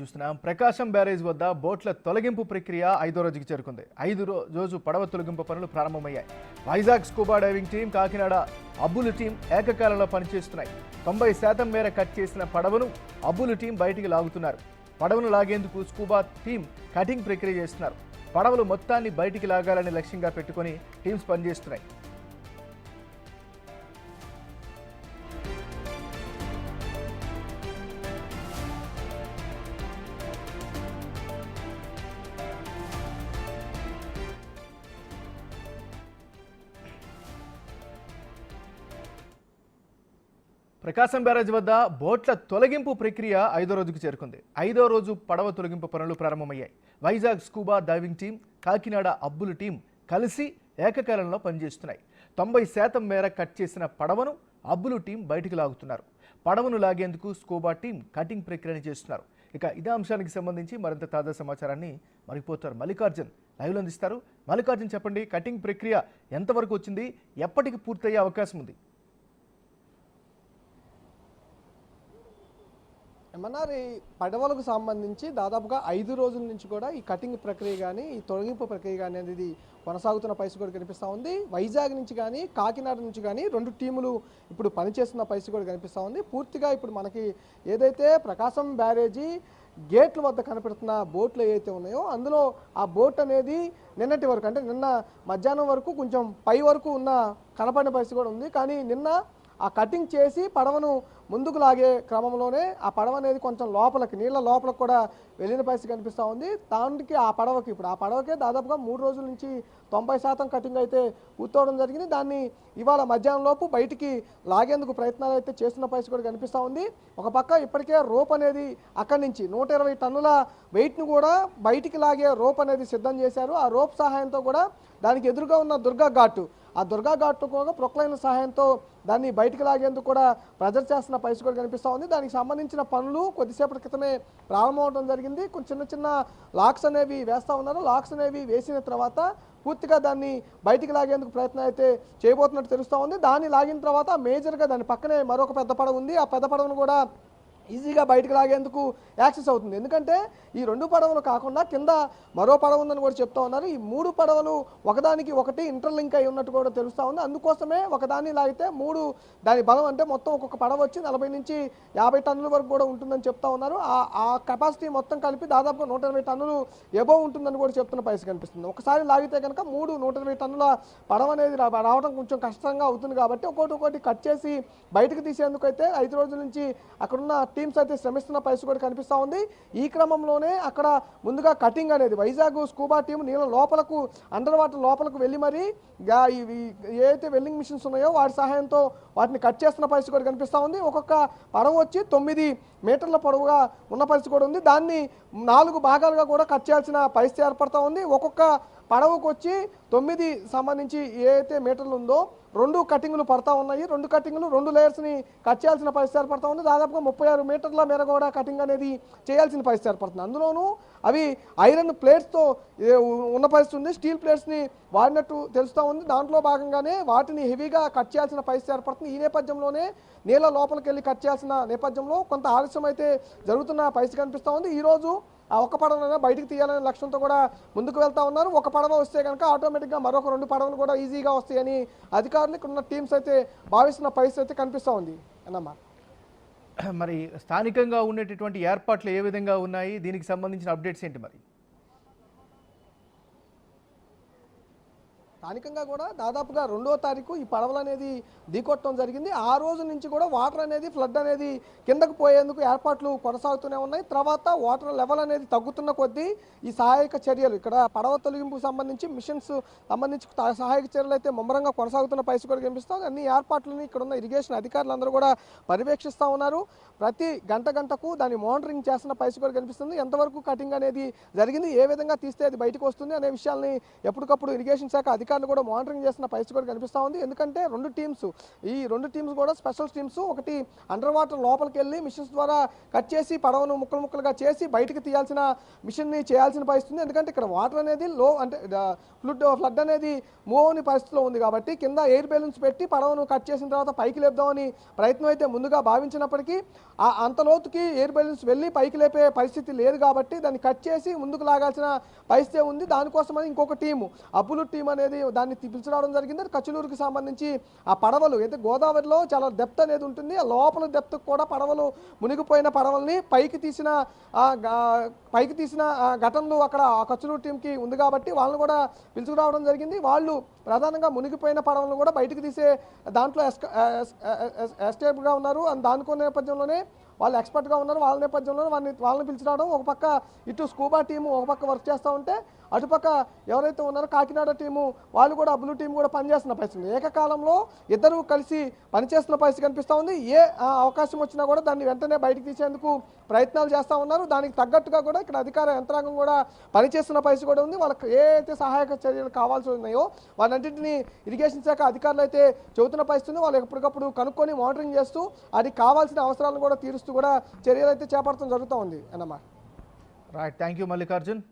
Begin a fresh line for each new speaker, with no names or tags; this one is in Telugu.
చూస్తున్నాం. ప్రకాశం బ్యారేజ్ వద్ద బోట్ల తొలగింపు ప్రక్రియ ఐదో రోజుకి చేరుకుంది. ఐదు రోజు పడవ తొలగింపు పనులు ప్రారంభమయ్యాయి. Vizag scuba diving team Kakinada Abbulu team ఏకకాలంలో పనిచేస్తున్నాయి. తొంభై శాతం మేర కట్ చేసిన పడవను అబ్బులు టీం బయటికి లాగుతున్నారు. పడవను లాగేందుకు స్కూబా టీం కటింగ్ ప్రక్రియ చేస్తున్నారు. పడవలు మొత్తాన్ని బయటికి లాగాలని లక్ష్యంగా పెట్టుకొని టీమ్స్ పనిచేస్తున్నాయి. ప్రకాశం బ్యారేజ్ వద్ద బోట్ల తొలగింపు ప్రక్రియ ఐదో రోజుకు చేరుకుంది. ఐదో రోజు పడవ తొలగింపు పనులు ప్రారంభమయ్యాయి. Vizag scuba diving team Kakinada Abbulu team కలిసి ఏకకాలంలో పనిచేస్తున్నాయి. తొంభై శాతం మేర కట్ చేసిన పడవను అబ్బులు టీం బయటికి లాగుతున్నారు. పడవను లాగేందుకు స్కూబా టీం కటింగ్ ప్రక్రియను చేస్తున్నారు. ఇక ఇదే అంశానికి సంబంధించి మరింత తాజా సమాచారాన్ని మరిపోతారు మల్లికార్జున్. లైవ్లో అందిస్తారు. మల్లికార్జున్ చెప్పండి కటింగ్ ప్రక్రియ ఎంతవరకు వచ్చింది? ఎప్పటికి పూర్తయ్యే అవకాశం ఉంది?
ఏమన్నారు? ఈ పడవలకు సంబంధించి దాదాపుగా ఐదు రోజుల నుంచి కూడా ఈ కటింగ్ ప్రక్రియ కానీ ఈ తొలగింపు ప్రక్రియ కానీ అనేది కొనసాగుతున్న పరిస్థితి కూడా కనిపిస్తూ ఉంది. వైజాగ్ నుంచి కానీ కాకినాడ నుంచి కానీ రెండు టీములు ఇప్పుడు పనిచేస్తున్న పరిస్థితి కూడా కనిపిస్తూ ఉంది. పూర్తిగా ఇప్పుడు మనకి ఏదైతే ప్రకాశం బ్యారేజీ గేట్ల వద్ద కనపడుతున్న బోట్లు ఏవైతే ఉన్నాయో అందులో ఆ బోట్ అనేది నిన్నటి వరకు అంటే నిన్న మధ్యాహ్నం వరకు కొంచెం పై వరకు ఉన్న కనపడిన పరిస్థితి కూడా ఉంది. కానీ నిన్న ఆ కటింగ్ చేసి పడవను ముందుకు లాగే క్రమంలోనే ఆ పడవ అనేది కొంచెం లోపలికి నీళ్ళ లోపలికి కూడా వెళ్ళిన పరిస్థితి కనిపిస్తూ ఉంది. దానికి ఆ పడవకి ఇప్పుడు ఆ పడవకే దాదాపుగా మూడు రోజుల నుంచి తొంభై శాతం కటింగ్ అయితే పూర్తవడం జరిగింది. దాన్ని ఇవాళ మధ్యాహ్నం లోపు బయటికి లాగేందుకు ప్రయత్నాలు అయితే చేస్తున్న పరిస్థితి కూడా కనిపిస్తూ ఉంది. ఒక పక్క ఇప్పటికే రోప్ అనేది అక్కడి నుంచి నూట ఇరవై టన్నుల వెయిట్ను కూడా బయటికి లాగే రోప్ అనేది సిద్ధం చేశారు. ఆ రోప్ సహాయంతో కూడా దానికి ఎదురుగా ఉన్న దుర్గా ఘాటు ఆ దుర్గా ఘాట్ కూడా ప్రొక్లైన్ సహాయంతో దాన్ని బయటికి లాగేందుకు కూడా ప్రెజర్ చేస్తున్న పరిస్థితి కూడా కనిపిస్తూ ఉంది. దానికి సంబంధించిన పనులు కొద్దిసేపటి క్రితమే ప్రారంభమవడం జరిగింది. కొంచెం చిన్న చిన్న లాక్స్ అనేవి వేస్తూ ఉన్నారు. లాక్స్ అనేవి వేసిన తర్వాత పూర్తిగా దాన్ని బయటికి లాగేందుకు ప్రయత్నం అయితే చేయబోతున్నట్టు తెలుస్తూ ఉంది. దాన్ని లాగిన తర్వాత మేజర్గా దాని పక్కనే మరొక పెద్ద పడవ ఉంది. ఆ పెద్ద పడవను కూడా ఈజీగా బయటకు లాగేందుకు యాక్సెస్ అవుతుంది. ఎందుకంటే ఈ రెండు పడవలు కాకుండా కింద మరో పడవ ఉందని కూడా చెప్తా ఉన్నారు. ఈ మూడు పడవలు ఒకదానికి ఒకటి ఇంటర్లింక్ అయి ఉన్నట్టు కూడా తెలుస్తూ ఉంది. అందుకోసమే ఒకదాన్ని లాగితే మూడు దాని బలం అంటే మొత్తం ఒక్కొక్క పడవ వచ్చి నలభై నుంచి యాభై టన్నుల వరకు కూడా ఉంటుందని చెప్తా ఉన్నారు. ఆ కెపాసిటీ మొత్తం కలిపి దాదాపు నూట ఇరవై టన్నులు ఎబో ఉంటుందని కూడా చెప్తున్న పరిస్థితి కనిపిస్తుంది. ఒకసారి లాగితే కనుక మూడు నూట ఇరవై టన్నుల పడవ అనేది రా- రావడం కొంచెం కష్టంగా అవుతుంది కాబట్టి ఒకటి ఒకటి కట్ చేసి బయటకు తీసేందుకు అయితే ఐదు రోజుల నుంచి అక్కడున్న టీమ్స్ అయితే శ్రమిస్తున్న పరిస్థితి కూడా కనిపిస్తూ ఉంది. ఈ క్రమంలోనే అక్కడ ముందుగా కటింగ్ అనేది వైజాగ్ స్కూబా టీం నీళ్ళ లోపలకు అండర్ వాటర్ లోపలకు వెళ్ళి మరి ఏదైతే వెల్లింగ్ మిషన్స్ ఉన్నాయో వాటి సహాయంతో వాటిని కట్ చేస్తున్న పరిస్థితి కూడా కనిపిస్తూ ఉంది. ఒక్కొక్క పడవ వచ్చి తొమ్మిది మీటర్ల పొడవుగా ఉన్న పరిస్థితి కూడా ఉంది. దాన్ని నాలుగు భాగాలుగా కూడా కట్ చేయాల్సిన పరిస్థితి ఏర్పడుతూ ఉంది. ఒక్కొక్క పడవకు వచ్చి తొమ్మిది సంబంధించి ఏ అయితే మీటర్లు ఉందో రెండు కటింగ్లు పడతా ఉన్నాయి. రెండు కటింగ్లు రెండు లేయర్స్ని కట్ చేయాల్సిన పరిస్థితి ఏర్పడతా ఉంది. దాదాపుగా ముప్పై ఆరు మీటర్ల మేర కూడా కటింగ్ అనేది చేయాల్సిన పరిస్థితి ఏర్పడుతుంది. అందులోనూ అవి ఐరన్ ప్లేట్స్తో ఉన్న పరిస్థితి ఉంది. స్టీల్ ప్లేట్స్ని వాడినట్టు తెలుస్తూ ఉంది. దాంట్లో భాగంగానే వాటిని హెవీగా కట్ చేయాల్సిన పరిస్థితి ఏర్పడుతుంది. ఈ నేపథ్యంలోనే నీళ్ళ లోపలికి వెళ్ళి కట్ చేయాల్సిన నేపథ్యంలో కొంత ఆలస్యం అయితే జరుగుతున్న పరిస్థితి కనిపిస్తూ ఉంది. ఈరోజు ఆ ఒక పడవనైనా బయటకు తీయాలనే లక్ష్యంతో కూడా ముందుకు వెళ్తా ఉన్నారు. ఒక పడవ వస్తే కనుక ఆటోమేటిక్గా మరొక రెండు పడవలు కూడా ఈజీగా వస్తాయని అధికారులు ఇక్కడ ఉన్న టీమ్స్ అయితే భావిస్తున్న పరిస్థితి అయితే కనిపిస్తూ ఉంది. అన్నమ్మా.
మరి స్థానికంగా ఉండేటటువంటి ఏర్పాట్లు ఏ విధంగా ఉన్నాయి? దీనికి సంబంధించిన అప్డేట్స్ ఏంటి మరి?
స్థానికంగా కూడా దాదాపుగా రెండో తారీఖు ఈ పడవలు అనేది ఢీకొట్టడం జరిగింది. ఆ రోజు నుంచి కూడా వాటర్ అనేది ఫ్లడ్ అనేది కిందకు పోయేందుకు ఏర్పాట్లు కొనసాగుతూనే ఉన్నాయి. తర్వాత వాటర్ లెవెల్ అనేది తగ్గుతున్న కొద్దీ ఈ సహాయక చర్యలు ఇక్కడ పడవ తొలగింపుకు సంబంధించి మిషన్స్ సంబంధించి సహాయక చర్యలు అయితే ముమ్మరంగా కొనసాగుతున్న పరిస్థితి కూడా కనిపిస్తుంది అన్ని ఏర్పాట్లని ఇక్కడ ఉన్న ఇరిగేషన్ అధికారులందరూ కూడా పర్యవేక్షిస్తూ ఉన్నారు. ప్రతి గంట గంటకు దాన్ని మానిటరింగ్ చేస్తున్న పరిస్థితి కూడా కనిపిస్తుంది. ఎంతవరకు కటింగ్ అనేది జరిగింది ఏ విధంగా తీస్తే అది బయటకు వస్తుంది అనే విషయాల్ని ఎప్పటికప్పుడు ఇరిగేషన్ శాఖ అధికారులు అధికారులు కూడా మానిటరింగ్ చేసిన పరిస్థితి కూడా కనిపిస్తూ ఉంది. ఎందుకంటే రెండు టీమ్స్ ఈ రెండు టీమ్స్ కూడా స్పెషల్ టీమ్స్ ఒకటి అండర్ వాటర్ లోపలికి వెళ్ళి మిషన్స్ ద్వారా కట్ చేసి పడవను ముక్కలు ముక్కలుగా చేసి బయటకు తీయాల్సిన మిషన్ని చేయాల్సిన పరిస్థితి ఉంది. ఎందుకంటే ఇక్కడ వాటర్ అనేది లో అంటే ఫ్లడ్ ఫ్లడ్ అనేది మూవ్ అవని పరిస్థితిలో ఉంది కాబట్టి కింద ఎయిర్ బెలూన్స్ పెట్టి పడవను కట్ చేసిన తర్వాత పైకి లేపుదామని ప్రయత్నం అయితే ముందుగా భావించినప్పటికీ ఆ అంత లోతుకి ఎయిర్ బెలూన్స్ వెళ్ళి పైకి లేపే పరిస్థితి లేదు కాబట్టి దాన్ని కట్ చేసి ముందుకు లాగాల్సిన పరిస్థితి ఉంది. దానికోసమని ఇంకొక టీము అబ్బులు టీం అనేది దాన్ని తీ- పిలిచిరావడం జరిగింది. అది సంబంధించి ఆ పడవలు అయితే గోదావరిలో చాలా డెప్త్ అనేది ఉంటుంది. ఆ లోపల డెప్త్ కూడా పడవలు మునిగిపోయిన పడవల్ని పైకి తీసిన పైకి తీసిన ఆ ఘటనలు అక్కడ ఆ కచ్చులూరు టీంకి ఉంది కాబట్టి వాళ్ళని కూడా పిలుచుకురావడం జరిగింది. వాళ్ళు ప్రధానంగా మునిగిపోయిన పడవలను కూడా బయటకు తీసే దాంట్లో ఎస్క- ఎస్- ఉన్నారు. అండ్ దానికో నేపథ్యంలోనే వాళ్ళు ఎక్స్పర్ట్గా ఉన్నారు. వాళ్ళ నేపథ్యంలో వాళ్ళని వాళ్ళని పిలిచిరావడం. ఒక పక్క ఇటు స్కూబా టీము ఒక పక్క వర్క్ చేస్తూ ఉంటే అటుపక్క ఎవరైతే ఉన్నారో కాకినాడ టీము వాళ్ళు కూడా బ్లూ టీం కూడా పనిచేస్తున్న పరిస్థితి ఏకకాలంలో ఇద్దరు కలిసి పనిచేస్తున్న పరిస్థితి కనిపిస్తూ ఉంది. ఏ ఆ, అవకాశం వచ్చినా కూడా దాన్ని వెంటనే బయటకు తీసేందుకు ప్రయత్నాలు చేస్తూ ఉన్నారు. దానికి తగ్గట్టుగా కూడా ఇక్కడ అధికార యంత్రాంగం కూడా పనిచేస్తున్న పరిస్థితి కూడా ఉంది. వాళ్ళకి ఏ అయితే సహాయక చర్యలు కావాల్సి ఉన్నాయో వాళ్ళంటిని ఇరిగేషన్ శాఖ అధికారులు అయితే చెబుతున్న పరిస్థితుంది వాళ్ళు ఎప్పటికప్పుడు కనుక్కొని మానిటరింగ్ చేస్తూ అది కావాల్సిన అవసరాలను కూడా తీరుస్తూ కూడా చర్యలు అయితే చేపడటం జరుగుతూ ఉంది. అన్నమాట.
Right thank you Mallikarjun